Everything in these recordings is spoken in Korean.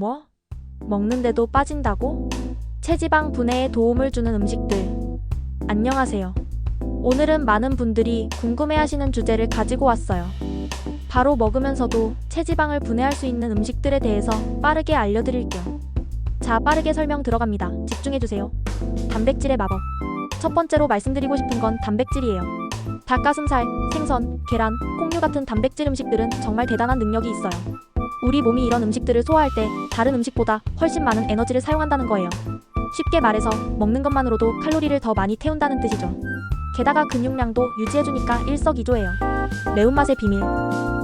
뭐? 먹는데도 빠진다고? 체지방 분해에 도움을 주는 음식들. 안녕하세요. 오늘은 많은 분들이 궁금해하시는 주제를 가지고 왔어요. 바로 먹으면서도 체지방을 분해할 수 있는 음식들에 대해서 빠르게 알려드릴게요. 자, 빠르게 설명 들어갑니다. 집중해주세요. 단백질의 마법. 첫 번째로 말씀드리고 싶은 건 단백질이에요. 닭가슴살, 생선, 계란, 콩류 같은 단백질 음식들은 정말 대단한 능력이 있어요. 우리 몸이 이런 음식들을 소화할 때 다른 음식보다 훨씬 많은 에너지를 사용한다는 거예요. 쉽게 말해서 먹는 것만으로도 칼로리를 더 많이 태운다는 뜻이죠. 게다가 근육량도 유지해주니까 일석이조예요. 매운맛의 비밀.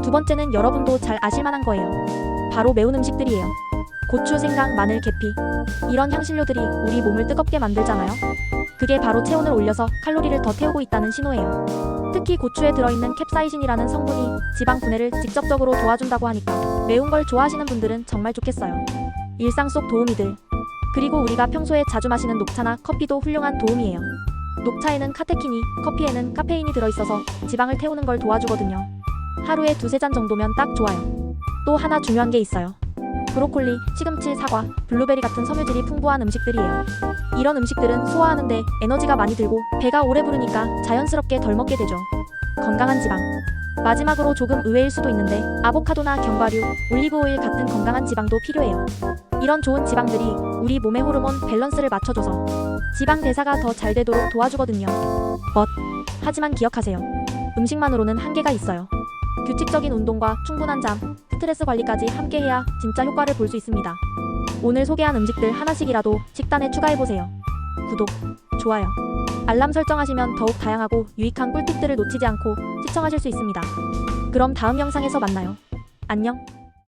두 번째는 여러분도 잘 아실 만한 거예요. 바로 매운 음식들이에요. 고추, 생강, 마늘, 계피. 이런 향신료들이 우리 몸을 뜨겁게 만들잖아요. 그게 바로 체온을 올려서 칼로리를 더 태우고 있다는 신호예요. 특히 고추에 들어있는 캡사이신이라는 성분이 지방 분해를 직접적으로 도와준다고 하니까 매운 걸 좋아하시는 분들은 정말 좋겠어요. 일상 속 도우미들. 그리고 우리가 평소에 자주 마시는 녹차나 커피도 훌륭한 도움이에요. 녹차에는 카테킨이, 커피에는 카페인이 들어있어서 지방을 태우는 걸 도와주거든요. 하루에 두세 잔 정도면 딱 좋아요. 또 하나 중요한 게 있어요. 브로콜리, 시금치, 사과, 블루베리 같은 섬유질이 풍부한 음식들이에요. 이런 음식들은 소화하는데 에너지가 많이 들고 배가 오래 부르니까 자연스럽게 덜 먹게 되죠. 건강한 지방. 마지막으로 조금 의외일 수도 있는데 아보카도나 견과류, 올리브오일 같은 건강한 지방도 필요해요. 이런 좋은 지방들이 우리 몸의 호르몬 밸런스를 맞춰줘서 지방 대사가 더 잘 되도록 도와주거든요. 멋. 하지만 기억하세요. 음식만으로는 한계가 있어요. 규칙적인 운동과 충분한 잠, 스트레스 관리까지 함께 해야 진짜 효과를 볼 수 있습니다. 오늘 소개한 음식들 하나씩이라도 식단에 추가해보세요. 구독, 좋아요, 알람 설정하시면 더욱 다양하고 유익한 꿀팁들을 놓치지 않고 시청하실 수 있습니다. 그럼 다음 영상에서 만나요. 안녕.